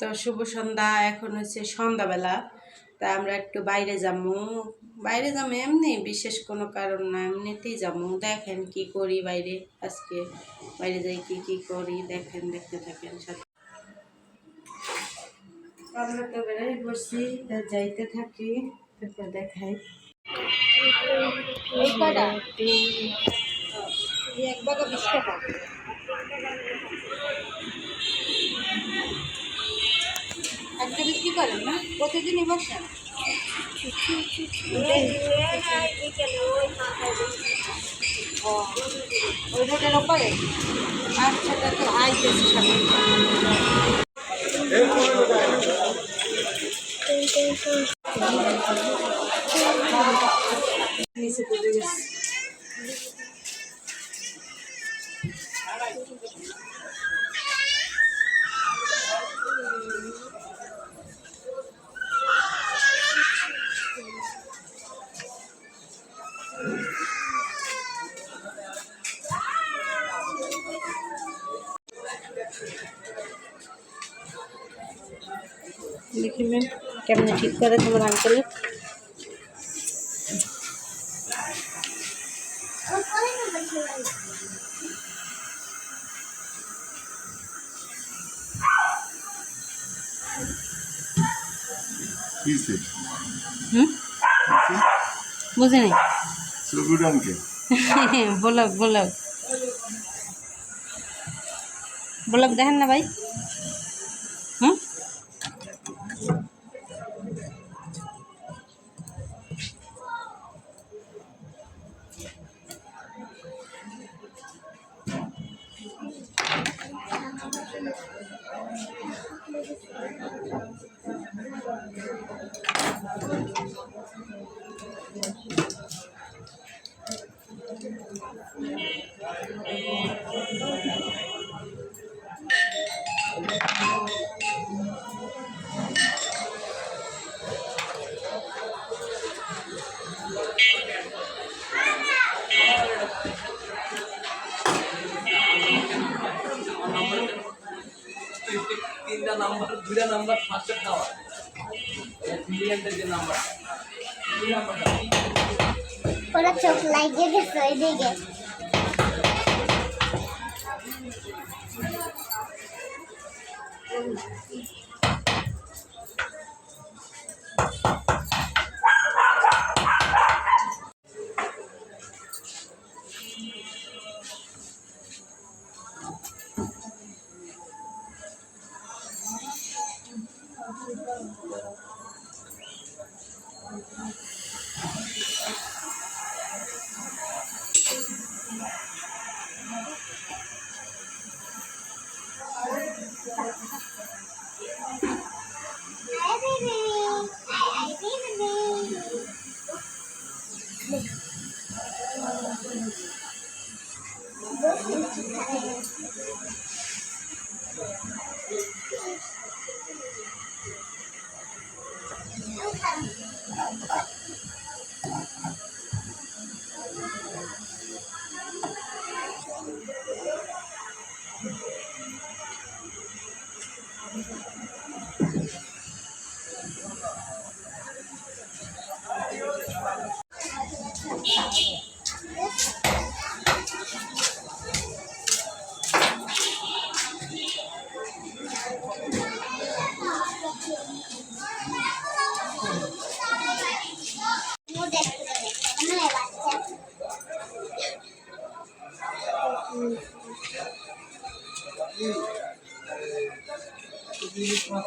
তো শুভ সন্ধ্যা, এখন হচ্ছে সন্ধ্যাবেলা। তা আমরা একটু বাইরে যাব বাইরে যাব এমনি, বিশেষ কোনো কারণ না, এমনিতেই যাব দেখেন কি করি বাইরে, আজকে বাইরে যাই কি কি করি, দেখেন, দেখতে থাকেন সাথে। আমরা তো বেড়াই তা যাইতে থাকি, তারপর দেখাই। আজকে বিক্রি করেন না? প্রতিদিনই বসেন ওই রোডের ওপরে? আচ্ছা তো তো কেমনে ঠিক করে তোমার আঙ্কেলের বুঝে নাই। ব্লগ ব্লগ দেখেন না ভাই। তিনটা নাম্বার দুইটা নাম্বার ফার্স্টে দেওয়া মিলিয়নদের যে নাম্বার দুই নাম্বারটা ওরা চোখ লাগিয়ে গেছে ওই দিকে কত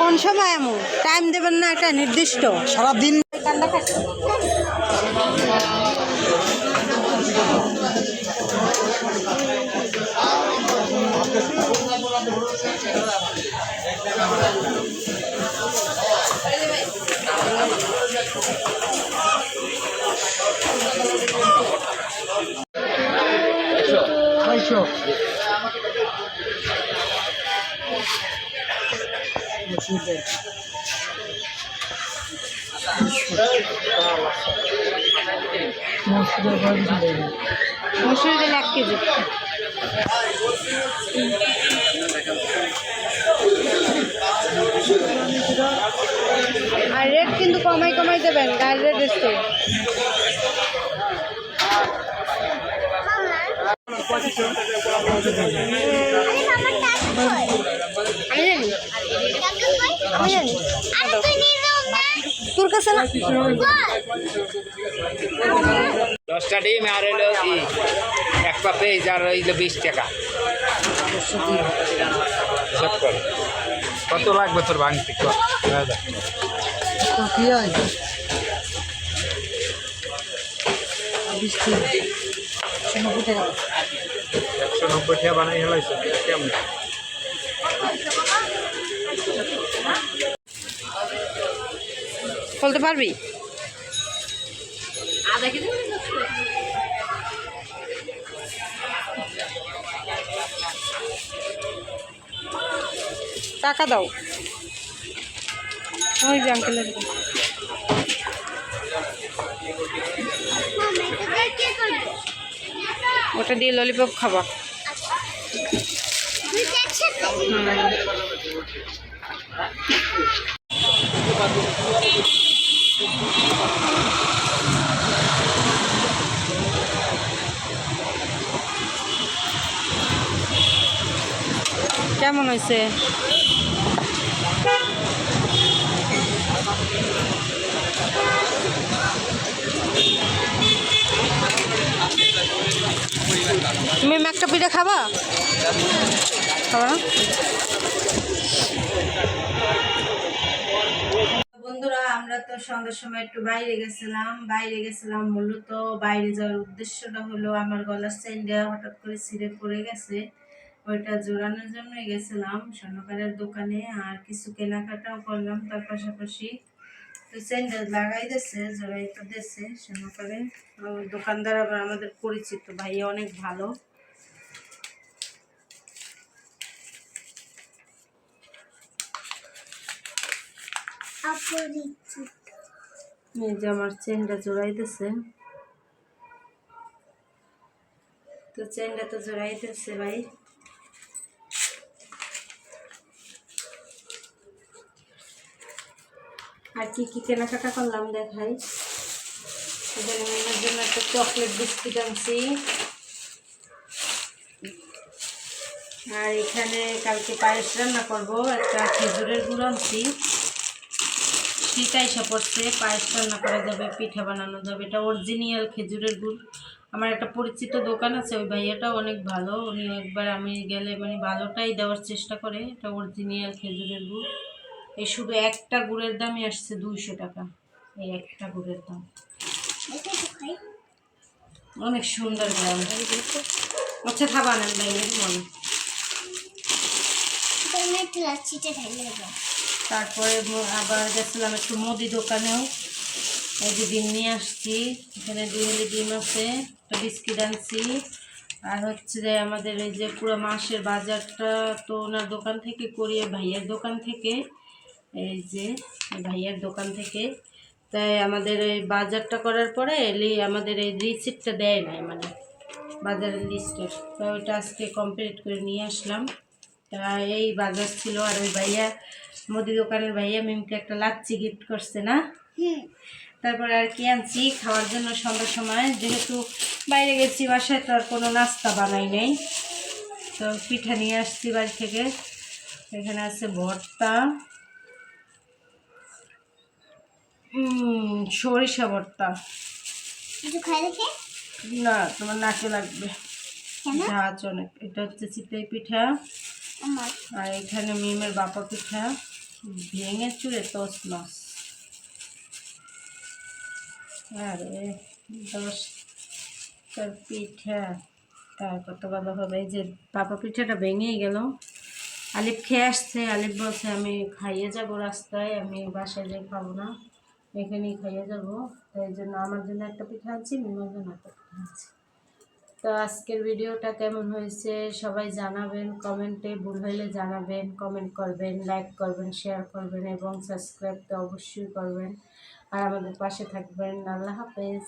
কোন সময় এমন? টাইম দেবেন না একটা নির্দিষ্ট। সারাদিন আড়াইশো মসুরি দিলে এক কেজি। আর রেট কিন্তু কমাই কমাই দেবেন গাড়ির রেট এসছে তোর কাছে না দশটা ডিম আর হইল এক পা পেঁয়াজ আর হইল বিশ টাকা। সব করে। কত লাগবে তোর ভাঙতে একশো নব্বই টাকা বানাই হেলাইছে। কেমন? বলতে পারবি? টাকা দাও। ওই যে আঙ্কেলের ওটা দিয়ে ললিপপ খাবা। হুম। কেমন হয়েছে? তুমি একটা পিঠা খাবা? খাবা সন্ধ্যার সময় একটু বাইরে গেছিলাম। বাইরে গেছিলাম মূলত বাইরে যাওয়ার উদ্দেশ্যটা হলো আমার গলার চেনটা হঠাৎ করে ছিঁড়ে পড়ে গেছে। ওইটা জোড়ানোর জন্যই গেছিলাম স্বর্ণকারের দোকানে আর কিছু কেনাকাটাও করলাম তার পাশাপাশি। তো চেনটা লাগাই দিয়েছে জোড়াই তো দিয়েছে স্বর্ণকারে দোকানদার আবার আমাদের পরিচিত, ভাইয়া অনেক ভালো। এই যে আমার চেনটা জোড়াইতেছে। তো চেনটা তো জোড়াইতেছে ভাই। আর কি কি কেনাকাটা করলাম দেখাই। মেয়ের জন্য একটা চকলেট বিস্কিট আনছি। আর এখানে কালকে পায়েস রান্না করব, একটা খেজুরের গুঁড়ো আনছি। শীত আইসা পড়ছে, পায়েস রান্না করা যাবে, পিঠা বানানো যাবে। এটা অরিজিনাল খেজুরের গুড়। আমার একটা পরিচিত দোকান আছে, ওই ভাইয়াটাও অনেক ভালো। উনি একবার আমি গেলে মানে ভালোটাই দেওয়ার চেষ্টা করে, এটা অরিজিনাল খেজুরের গুড়। এই শুধু একটা গুড়ের দামই আসছে দুইশো টাকা। এই একটা গুড়ের দাম। অনেক সুন্দর গ্রাম। আচ্ছা খাবা নেন বাইরে মনে তারপরে আবার গেছিলাম একটু মুদি দোকানেও। এই যে ডিম নিয়ে আসছি। এখানে দুই ডিম আছে, একটা বিস্কিট আনছি। আর হচ্ছে যে আমাদের এই যে পুরো মাসের বাজারটা তো ওনার দোকান থেকে করিয়ে ভাইয়ের দোকান থেকে। এই যে ভাইয়ের দোকান থেকে। তাই আমাদের এই বাজারটা করার পরে আমাদের এই রিসিপ্টটা দেয় নাই মানে বাজারের লিস্টের তো ওইটা আজকে কমপ্লিট করে নিয়ে আসলাম। তা এই বাজার ছিল আর ওই ভাইয়া মুদি দোকানের ভাইয়া মিমকে একটা লাচ্ছি গিফট করছে না? তারপর আর কি আনছি খাওয়ার জন্য সন্ধ্যার সময়। যেহেতু বাইরে গেছি বাসায় তো আর কোনো নাস্তা বানাই নেই। তো পিঠা নিয়ে আসছি বাড়ি থেকে। এখানে আছে ভর্তা। উম, সরিষা ভর্তা। খাই না তোমার নাকে লাগবে। ঝাঁচ অনেক। এটা হচ্ছে চিতাই পিঠা। আর এখানে মিমের বাপা পিঠা ভেঙে চুড়ে তোস মাছ আরে, দশটার পিঠা। তার কত ভালো হবে, এই যে বাপা পিঠাটা ভেঙেই গেল। আলিফ খেয়ে আসছে, আলিফ বলছে, আমি খাইয়ে যাব রাস্তায়, আমি বাসায় যাই খাব না, এখানেই খাইয়ে যাব। তাই জন্য আমার জন্য একটা পিঠা আনছি, মিমের জন্য একটা পিঠা আনছি। তো আজকের ভিডিওটা কেমন হয়েছে? সবাই জানাবেন, কমেন্টে ভুল হইলে জানাবেন, কমেন্ট করবেন, লাইক করবেন, শেয়ার করবেন এবং সাবস্ক্রাইব তো অবশ্যই করবেন। আর আমাদের পাশে থাকবেন। আল্লাহ হাফেজ।